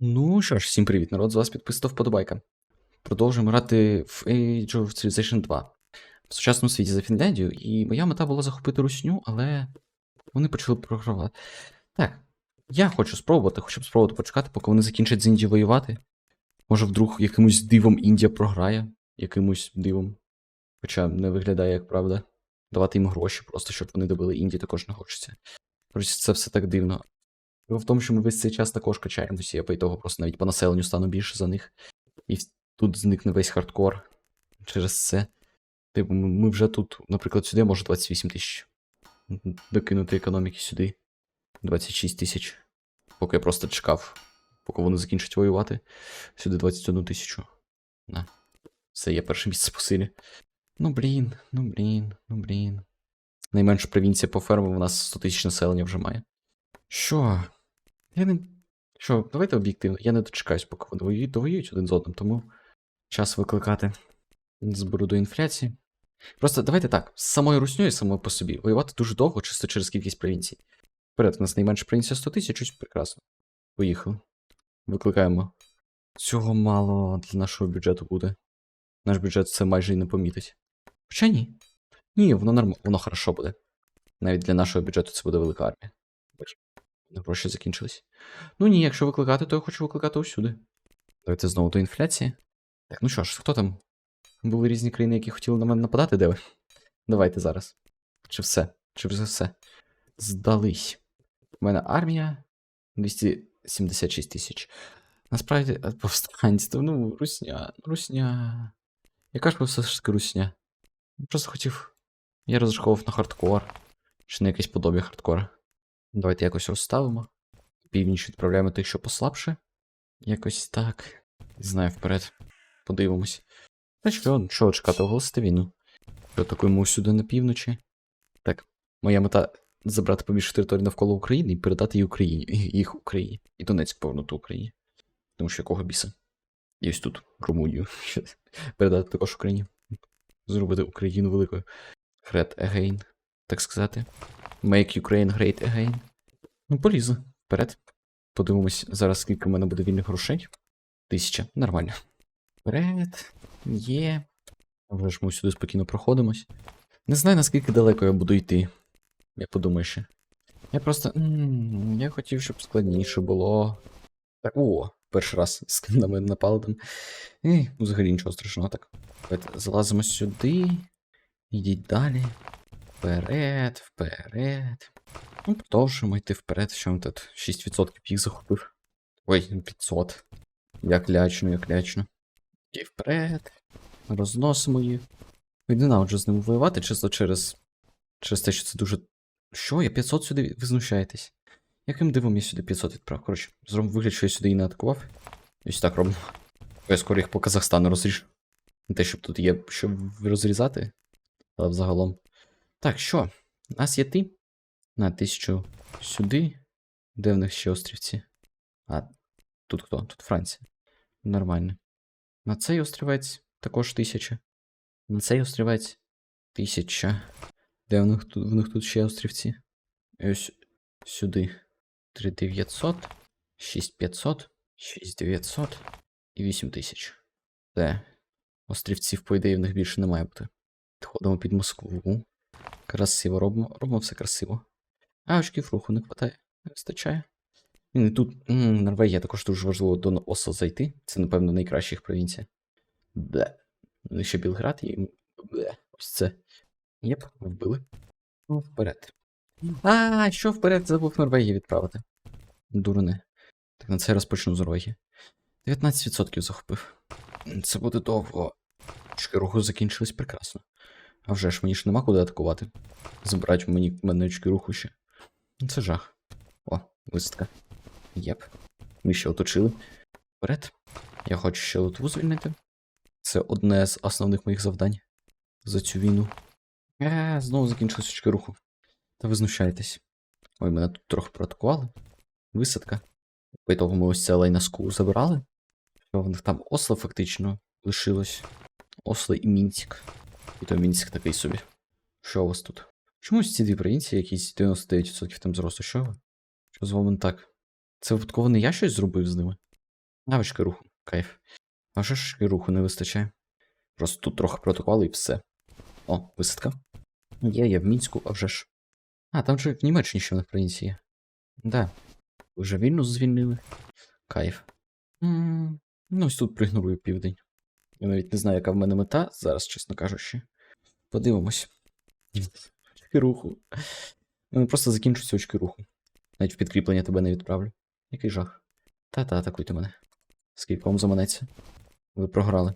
Ну що ж, всім привіт, народ, з вас підписав вподобайка. Продовжуємо грати в Age of Civilization 2 в сучасному світі за Фінляндію, і моя мета була захопити русню, але вони почали програвати. Так, я хочу спробувати, хочу б спробувати почекати, поки вони закінчать з Індією воювати. Може, вдруг якимось дивом Індія програє, якимось дивом. Хоча не виглядає як правда. Давати їм гроші, просто щоб вони добили Індію, також не хочеться. Це все так дивно. В тому, що ми весь цей час також качаємося, я по ітогу просто навіть по населенню стану більше за них. І тут зникне весь хардкор через це. Типу, ми ми вже тут, наприклад, сюди може 28 тисяч. Докинути економіки сюди. 26 тисяч. Поки я просто чекав, поки вони закінчать воювати. Сюди 21 тисячу. На. Все, є перше місце по силі. Ну блін, ну блін, ну блін. Найменша провінція по фермам у нас 100 тисяч населення вже має. Що? Я не. Що, давайте об'єктивно. Я не дочекаюсь, поки вони воюють, довоюють один з одним, тому час викликати збору до інфляції. Просто давайте так, з самою русньою, самою по собі, воювати дуже довго, чисто через кількість провінцій. Вперед, у нас найменша провінція 100 тисяч, щось прекрасно. Поїхали. Викликаємо. Цього мало для нашого бюджету буде. Наш бюджет це майже і не помітить. Хоча ні. Ні, воно норм... воно хорошо буде. Навіть для нашого бюджету це буде велика армія. Гроші закінчились. Ну ні, якщо викликати, то я хочу викликати усюди. Давайте знову до інфляції. Так, ну що ж, хто там? Були різні країни, які хотіли на мене нападати, де ви? Давайте зараз. Чи все? Чи вже все? Здались. У мене армія 276 тисяч. Насправді, е, повстанці, ну, русня, русня. Яка ж все ж таки русня? Просто хотів. Я розраховував на хардкор. Чи на якесь подобі хардкора. Давайте якось розставимо. Північ відправляємо тих, що послабше. Якось так. Знаю, вперед. Подивимось. Та що, чого чекати, оголосити війну. Що атакуємо сюди на півночі. Так, моя мета забрати побільше територій навколо України і передати її Україні, їх Україні. І Донецьк повернути Україні. Тому що якого біса? І ось тут, Румунію. передати також Україні. Зробити Україну великою. Great again, так сказати. Make Ukraine great again. Ну, полізли. Вперед. Подивимось зараз, скільки в мене буде вільних грошей. Тисяча. Нормально. Вперед. Є. Вже ж ми сюди спокійно проходимось. Не знаю, наскільки далеко я буду йти. Я подумаю ще. Я просто. м, Я хотів, щоб складніше було. Так, о, перший раз з- на мене напали там. І взагалі нічого страшного так. Давайте залазимо сюди. Йдіть далі. Вперед, вперед. Ну, продовжуємо йти вперед, що він тут 6% їх захопив. Ой, 500. Як лячно, як лячно. І вперед. Розносимо. Я Ненавиджу з ними воювати, чисто через. Через те, що це дуже. Що? Я 500 сюди ви знущаєтесь? Яким дивом я сюди 500 відправ? Коротше, зробимо вигляд, що я сюди і не атакував. І ось так робимо. Я скоро їх по Казахстану розріжу. Не те, щоб тут є, щоб розрізати. Але взагалом. Так, що? У нас є ти? На тисячу сюди. Де в них ще острівці? А, тут хто? Тут Франція. Нормально. На цей острівець також тисяча. На цей острівець тисяча. Де в них тут, в них тут ще острівці? І ось сюди. 3900, 6500, 6900 і 8000. Де? Острівців, по ідеї, в них більше не має бути. Підходимо під Москву. Красиво робимо. Робимо все красиво. А очків руху не вистачає. Не вистачає. І тут. м, Норвегія також дуже важливо до Осло зайти. Це, напевно, найкраща їх провінція. Де. Ну, ще Білград і. Де. Ось це. Єп, вбили. Ну, вперед. А, що вперед забув Норвегію відправити. Дурне. Так на це розпочну з Норвегії. 19% захопив. Це буде довго. Очки руху закінчились прекрасно. А вже ж мені ж нема куди атакувати. Забрать мені мене очки руху ще. Ну, Це жах. О, висадка. Єп. Ми ще оточили. Вперед. Я хочу ще Литву звільнити. Це одне з основних моїх завдань за цю війну. Е, знову закінчились очки руху. Та ви знущаєтесь. Ой, мене тут трохи проатакували. Висадка. По ітогу ми ось це лайнаску забирали. Що в них там Осло фактично лишилось. Осло і Мінськ. І то Мінськ такий собі. Що у вас тут? Чомусь ці дві провінції, якісь 99% там зросту. Що ви? Що з вами так? Це випадково не я щось зробив з ними? Навички руху, кайф. А вже ж руху не вистачає. Просто тут трохи протоколу і все. О, висадка. Є, є в Мінську, а вже ж. А, там же в Німеччині ще в них провінції є. Да. Вже вільну звільнили. Кайф. м Ну, ось тут проігнорую південь. Я навіть не знаю, яка в мене мета зараз, чесно кажучи. Подивимось. Очки руху. Ну, просто закінчуються очки руху. Навіть в підкріплення тебе не відправлю. Який жах. Та-та, атакуйте мене. Скільки вам заманеться? Ви програли.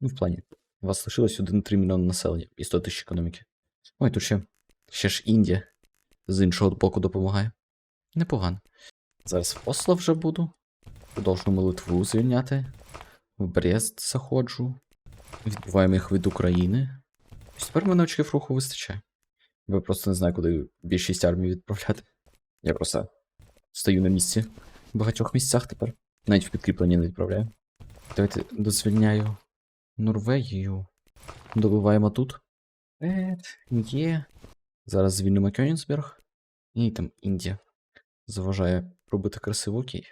Ну, в плані. У вас лишилось 1,3 мільйони населення і 100 тисяч економіки. Ой, тут ще. Ще ж Індія з іншого боку допомагає. Непогано. Зараз в Осло вже буду. Продовжуємо Литву звільняти. В Брест заходжу. Відбуваємо їх від України. Ось тепер мене очків руху вистачає. Я просто не знаю, куди більшість армії відправляти. Я просто стою на місці в багатьох місцях тепер. Навіть в підкріплення не відправляю. Давайте дозвільняю Норвегію. Добиваємо тут. Ет, є. Зараз звільнимо Кёнігсберг. І там Індія. Заважає красиво окей.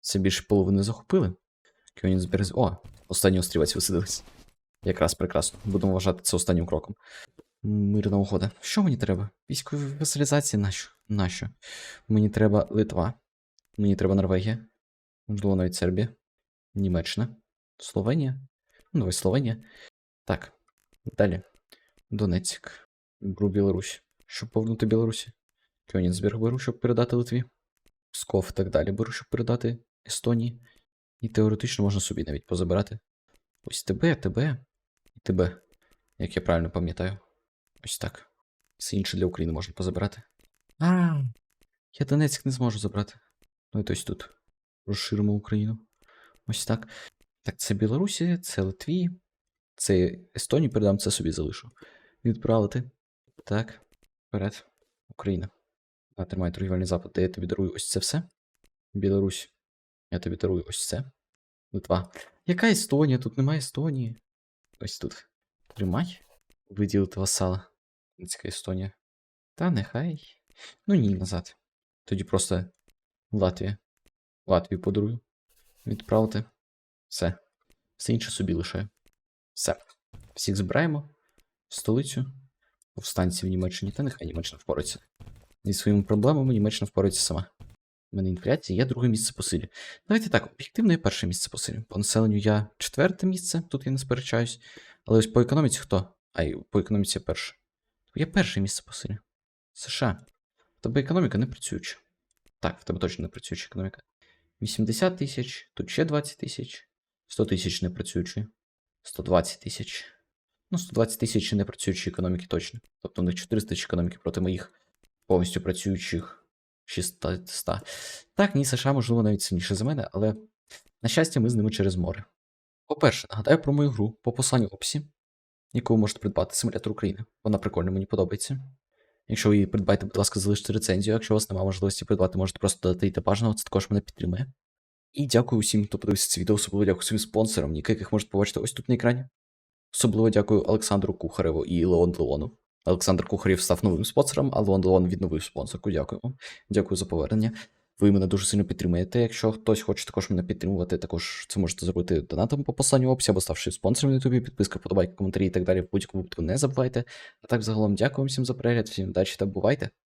Це більше половини захопили. Кёнігсберг. О, останній острівець висадились. Якраз прекрасно. Будемо вважати це останнім кроком. Мирна угода. Що мені треба? Військові весалізації нащо? Нащо? Мені треба Литва. Мені треба Норвегія. Можливо, навіть Сербія. Німеччина. Словенія. Ну, давай Словенія. Так. Далі. Донецьк. Беру Білорусь. Щоб повернути Білорусі. Кёнігсберг беру, щоб передати Литві. Псков і так далі беру, щоб передати Естонії. І теоретично можна собі навіть позабирати. Ось тебе, тебе і тебе. Як я правильно пам'ятаю. Ось так. Все інше для України можна позабирати. А. Я Донецьк не зможу забрати. Ну і ось тут. Розширимо Україну. Ось так. Так, це Білорусі, це Литві. Це Естонію передам, це собі залишу. Відправити. Так. Вперед. Україна. А, тримай торгівельний запит, де я тобі дарую ось це все. Білорусь. Я тобі дарую ось це. Литва. Яка Естонія? Тут немає Естонії. Ось тут. Тримай. Виділити васала. Ця Естонія. Та нехай. Ну ні, назад. Тоді просто Латвія. Латвію подарую. Відправити. Все. Все інше собі лишаю. Все. Всіх збираємо в столицю. Повстанці в Німеччині. Та нехай Німеччина впорається. Зі своїми проблемами Німеччина впорається сама. У мене інфляція, я друге місце по силі. Давайте так, об'єктивно я перше місце по силі. По населенню я четверте місце, тут я не сперечаюсь. Але ось по економіці хто? Ай, по економіці я перше. Я перше місце по силі. США. В тебе економіка не працююча. Так, в тебе точно не працююча економіка. 80 тисяч, тут ще 20 тисяч, 100 тисяч не працюючої, 120 тисяч. Ну, 120 тисяч не працюючої економіки точно. Тобто у них 400 тисяч економіки проти моїх повністю працюючих 600. Так, ні, США, можливо, навіть сильніше за мене, але, на щастя, ми з ними через море. По-перше, нагадаю про мою гру по посланню в описі, яку ви можете придбати симулятор України. Вона прикольна, мені подобається. Якщо ви її придбаєте, будь ласка, залиште рецензію. Якщо у вас немає можливості придбати, можете просто додати її бажаного, це також мене підтримує. І дякую усім, хто подивився це відео, особливо дякую своїм спонсорам, яких можете побачити ось тут на екрані. Особливо дякую Олександру Кухареву і Леон Делону. Олександр Кухарів став новим спонсором, а Лондон відновив спонсорку. Дякую. Дякую за повернення. Ви мене дуже сильно підтримуєте. Якщо хтось хоче також мене підтримувати, також це можете зробити донатом по посланню описі або ставши спонсором на Ютубі, підписка, подобайки, коментарі і так далі. В будь-якому випадку не забувайте. А так загалом дякую всім за перегляд, всім удачі та бувайте!